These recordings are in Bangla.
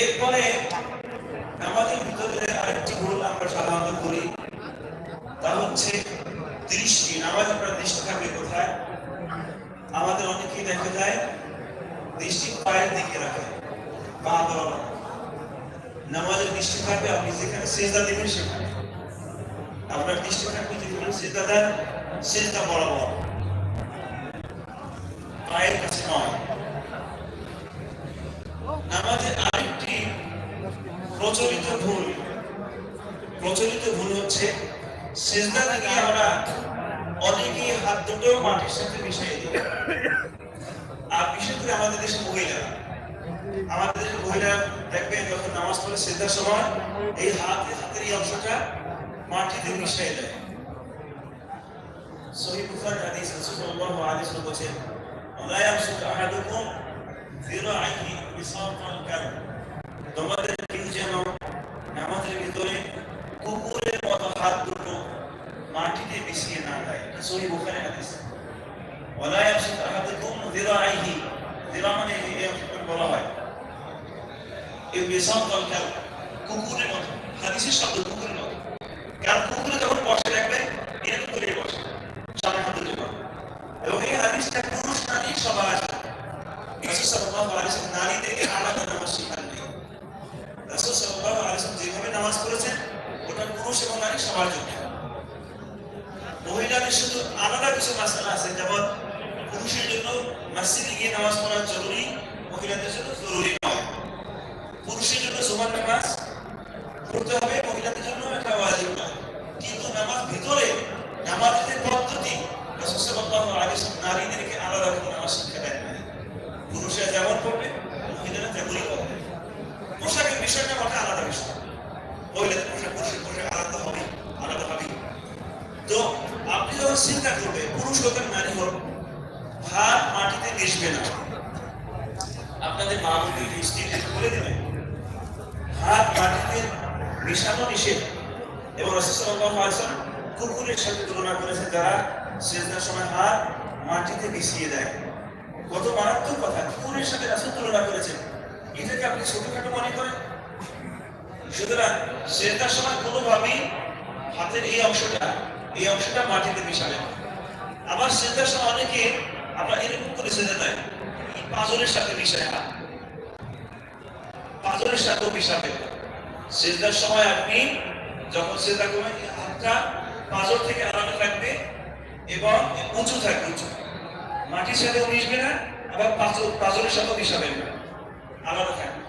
এরপরে আমাদের ভিতরে আরেকটি ভুল আমরা সাধারণত করি। তা হচ্ছে দৃষ্টি, নামাজ আমরা দৃষ্টি থাকবে কোথায়? আমাদের অনেকেই দেখা যায় দৃষ্টি পায়ের দিকে রাখে, পা বরাবর নামাজের দৃষ্টি থাকবে আপনি যেখানে সেজদা দেবেন সেখানে। আপনার দৃষ্টি থাকবে যেখানে সেজদা দেন, সেজদা বরাবর। পায়ের কাছে নয়। নামাজের আরেকটি প্রচলিত ভুল। প্রচলিত ভুল হচ্ছে থেকে আমরা হাত দুটো মাটির সাথে দিই। আর বিশেষ করে আমাদের মহিলা। আমাদের মহিলা যখন নামাজ পড়ে সেজদার সময়, এই হাতে হাতের এই অংশটা মাটিতে মিশিয়ে দেয়। সহিহ বুখারী হাদিস রাসূল সাল্লাল্লাহু আলাইহি ওয়াসাল্লাম লা আহাদুকুম কারব তোমাদের কেউ যেন নামাজের ভিতরে কুকুরের মতো হাত দুটো মাটিতে মিশিয়ে না দেয়। এটা বুখারী হাদিস। ওয়ালা ইয়ামসুক আহাদুকুম যিরাইহি। যিরা মানে বলা হয়। এই কারব কুকুরের মতো, হাদিসের শব্দ কুকুরের মতো। কারণ কুকুরে যখন বসে রাখবে এরকম করে বসে সামনে হাতে জন্য এবং এই হাদিসটা পুরুষ নারী সবার আছে রাসূল সাল্লাল্লাহু আলাইহি ওয়াসাল্লাম নারীদেরকে আলাদা নামাজ শেখান নেই রাসূল সাল্লাল্লাহু আলাইহি নামাজ পড়েছেন ওটা পুরুষ এবং নারী সবার জন্য। মহিলাদের শুধু আলাদা কিছু মাসালা আছে, যেমন পুরুষের জন্য মসজিদে গিয়ে নামাজ পড়া জরুরি, মহিলাদের জন্য জরুরি নয়। পুরুষের জন্য জোমান নামাজ পড়তে হবে মহিলাদের জন্য এটা ওয়াজিব নয় কিন্তু নামাজ ভিতরে নামাজের যে পদ্ধতি রাসূল সাল্লাল্লাহু আলাইহি ওয়াসাল্লাম নারীদেরকে আলাদা করে নামাজ শিক্ষা দেন নাই। পুরুষরা যেমন করবে মহিলারা তেমনই করবে পোশাকের বিষয়টা ওটা আলাদা বিষয় মহিলাদের পোশাক পুরুষের পোশাক আলাদা হবে আলাদা হবে তো আপনি যখন চিন্তা করবে পুরুষ হোক নারী হোক হাত মাটিতে মিশবে না। আপনাদের মা বোনদের স্ত্রীদের বলে দেবেন হাত মাটিতে মিশানো নিষেধ। এবং রসুলাম কুকুরের সাথে তুলনা করেছে যারা সেজদার সময় হাত মাটিতে মিশিয়ে দেয়। কত মারাত্মক কথা, কুকুরের সাথে রাসুল তুলনা করেছেন। এটাকে আপনি ছোটখাটো মনে করেন? সুতরাং সেজদার সময় কোনোভাবেই হাতের এই অংশটা এই অংশটা মাটিতে মিশাবেন আবার সেজদার সময় অনেকে আমরা এরকম করে সেজে দেয় এই পাঁজরের সাথে মিশায় হাত পাঁজরের সাথেও মিশাবেন সেজদার সময় আপনি যখন সেজদা করবেন হাতটা পাঁজর থেকে আলাদা থাকবে এবং উঁচু থাকবে, উঁচু। মাটির সাথেও মিশবে না, আবার পাঁজর, পাঁজরের সাথেও মিশাবেন না। আলাদা থাকবে।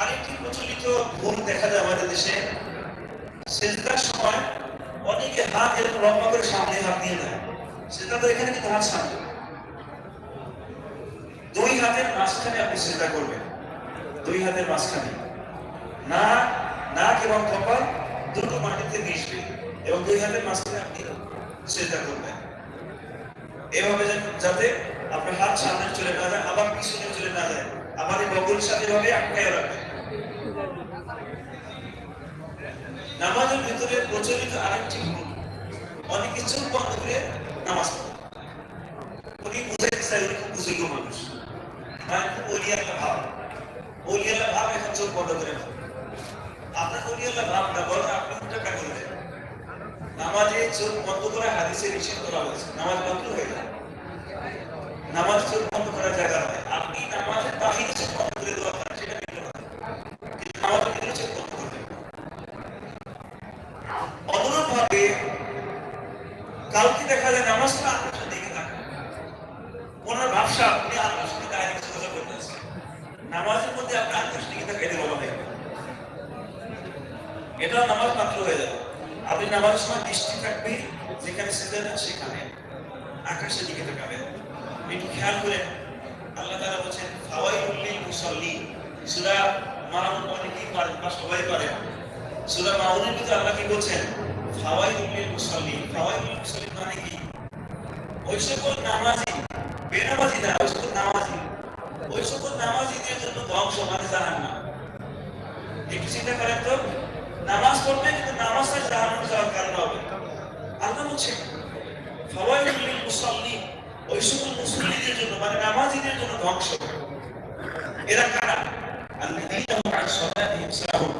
আরেকটি প্রচলিত ভুল দেখা যায় আমাদের দেশে সেজদার সময় অনেকে হাত এরকম লম্বা করে সামনে হাত দিয়ে দেয়। তো এখানে কিন্তু হাত সামনে। দুই হাতের মাঝখানে আপনি সেজদা করবেন। দুই হাতের মাঝখানে। না, নাক এবং কপাল দুটো মাটিতে মিশবে এবং দুই হাতের মাঝখানে আপনি সেজদা করবেন। এভাবে যাতে আপনার হাত সামনে চলে না যায়, আবার পিছনে চলে না যায়। এই বগলের সাথে এভাবে আটকায় রাখবেন। নামাজের ভিতরে প্রচলিত আরেকটি ভুল অনেকে চোখ বন্ধ করে নামাজ পড়ে। উনি বুঝাইতে চাই উনি খুব বুঝুর্গ মানুষ। মানে খুব অলিয়াল্লা ভাব। অলিয়াল্লা ভাব এখন চোখ বন্ধ করে ফেলে। আপনার অলিয়াল্লা ভাব না, বরং আপনি উল্টাটা করে নামাজে চোখ বন্ধ করে হাদিসে নিষেধ করা হয়েছে। নামাজ বন্ধ হয়ে যায় নামাজ চোখ বন্ধ করার জায়গা নয়। আপনি নামাজের বাহিরে চোখ বন্ধ করে দেওয়া করেন সেটা ভিন্ন কথা। কিন্তু নামাজের ভিতরে চোখ বন্ধ করবেন অনুরূপভাবে কাউকে দেখা যায় নামাজ পড়ে আকাশের দিকে তাকায় ওনার ভাবসা আপনি আকাশের দিকে ডাইরেক্ট সোজা করতেছেন নামাজের মধ্যে আপনি আকাশের দিকে তাকাইতে বলা হয় এটাও নামাজ মাত্র হয়ে যাবে। আপনি নামাজের সময় দৃষ্টি থাকবে, যেখানে সেজে দেন সেখানে। আকাশের দিকে তাকাবেন। একটু খেয়াল করেন, আল্লাহ তাআলা বলেছেন, ফাওয়াইলুল লিল মুসাল্লিন সূরা মাউন অনেকেই পারেন বা সবাই পারেন। সূরা মাউনের ভিতরে আল্লাহ কি বলছেন? ফাওয়াইলুল লিল মুসাল্লিন ফাওয়াইলুল মুসাল্লিন মানে কি? ওই সকল নামাজি, বেনামাজি না, ওই সকল নামাজি। ওই সকল নামাজিদের জন্য ধ্বংস মানে জাহান না একটু চিন্তা করেন তো, নামাজ পড়বে কিন্তু নামাজটা জাহান যাওয়ার কারণ হবে। আল্লাহ বলছেন ফাওয়াইলুল লিল মুসাল্লিন ওই সকল মুসলিমদের জন্য মানে নামাজিদের জন্য ধ্বংস। এরা কারা? আল্লাযীনা হুম আন সালাতিহিম সাহুন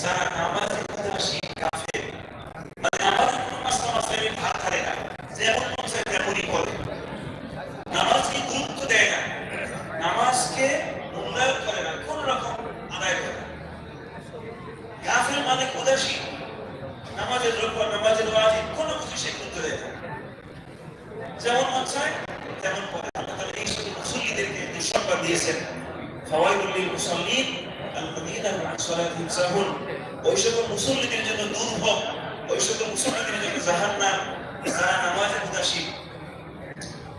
যারা নামাজে উদাসীন কাফের মানে নামাজের কোনো মাসলা মাসাইলে ভাত ধরে না যেমন মন চায় তেমনই করে নামাজকে গুরুত্ব দেয় না নামাজকে মূল্যায়ন করে না কোন রকম আদায় করে না কাফের মানে উদাসীন নামাজের রোকন নামাজের ওয়াজিব কোনো কিছু সে গুরুত্ব দেয় না যেমন মন চায় তেমন করে আল্লাহ তাআলা এই সকল মুসল্লিদেরকে দিয়েছেন। ফাওয়াইদুল মুসাল্লিন আল্লাযীনা হুম সালাতিহিম সাহুন ওই সকল মুসল্লিদের জন্য দুর্ভোগ, ওই সকল মুসল্লিদের জন্য জাহান্নাম, যারা নামাজে উদাসীন।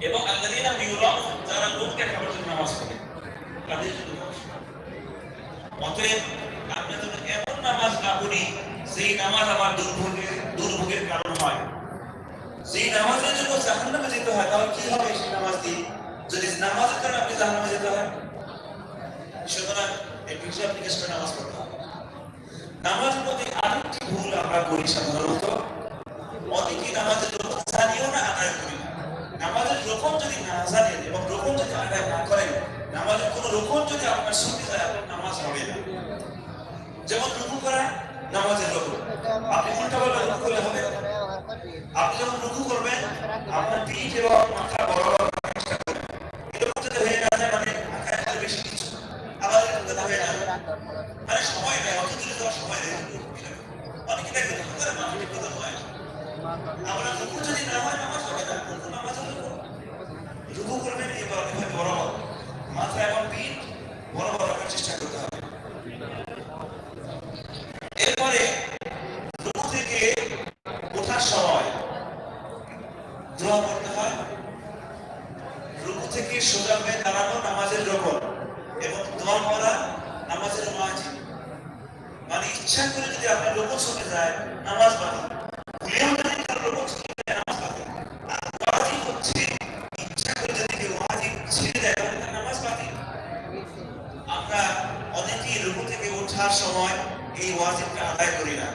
এবং আল্লাযীনা ইউরাউন, যারা লোক দেখাবার জন্য নামাজ পড়ে, তাদের জন্য অতএব আমরা যেন এমন নামাজ না পড়ি, যেই নামাজ আমার দুর্ভোগের দুর্ভোগের কারণ হয়। সেই নামাজের জন্য জাহান্নামে যেতে হয়, তাহলে কি হবে সেই নামাজ দিয়ে? যদি নামাজের কারণে আপনি জাহান্নামে যেতে হয় সুতরাং একটু হিসাব নিকেশ করে নামাজ পড়তে হবে। নামাজের মধ্যে আরেকটি ভুল আমরা করি সাধারণত। অনেকেই নামাজের রকম জানিও না আদায় করি নামাজের রকম যদি না জানেন এবং রকম যদি আদায় না করেন, নামাজের কোনো রকম যদি আপনার সঙ্গে যায়, আপনার নামাজ হবে না। যেমন রুকু করা, নামাজের রকম আপনি উল্টা পাল্টা রুকু করলে হবে আপনি যখন রুকু করবেন, আপনার পিঠ এবং মাথা বরাবর রাখার চেষ্টা করবেন এরকম যদি হয়ে না যায় মানে মাথায় হাতে বেশি কিছু আবার যায়, মানে সময় নেই অত দূরে তোমার সময় নেই অনেকে দেখবে করে মানুষ ঠিক হয় আমরা রুকু যদি না হয় নামাজ হবে না নামাজ হবে। রুকু করবেন এবার বড় মাথা এবং পিঠ বড় রাখার চেষ্টা করতে হবে এরপরে রুকু থেকে ওঠার সময় দোয়া করতে হয় রুকু থেকে সোজা হয়ে দাঁড়ানো নামাজের রকম এবং দোয়া করা নামাজের ওয়াজিব মানে ইচ্ছা করে যদি আপনার রকম চলে যায়, নামাজ রুকু থেকে ওঠার সময় এই আদায় করি না।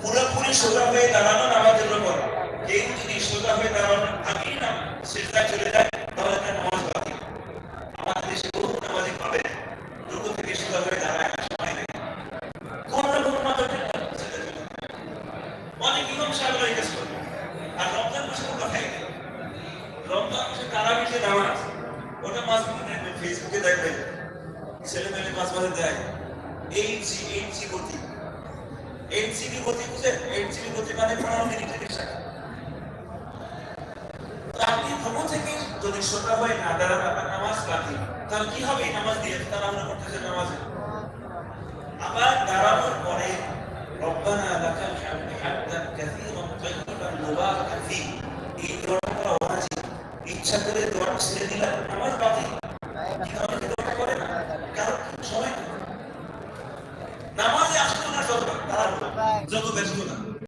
পুরোপুরি সোজা হয়ে দাঁড়ানো নামাজের উপর। কেউ যদি সোজা হয়ে দাঁড়ানোর আগেই না, সেটা চলে যায় তাহলে তার নামাজ বাতিল আমাদের দেশে বহু নামাজি পাবে রুকু থেকে সোজা হয়ে দাঁড়ায় না সময় নেই কোন না কোন মাত্রা অনেক ইমাম সাহেবরা এই কাজ করে আর রমজান মাসে তো কথাই নেই রমজান মাসে তারাবিতে নামাজ ওটা মাঝে মাঝে দেখবেন ফেসবুকে দেখবেন ছেলে মেয়ে মাঝে মাঝে দেয় এইট জি এইট জি গতি এইট জিবি গতি বুঝেন এইট জিবি গতি মানে পনেরো মিনিট তো আপনি ভ্রমণ থেকে যদি সোজা হয়ে না দাঁড়ান আপনার নামাজ রাখি তাহলে কি হবে নামাজ দিয়ে? তারা আমরা করতেছে নামাজে। আবার দাঁড়ানোর পরে, রব্বানা লাকাল হামদু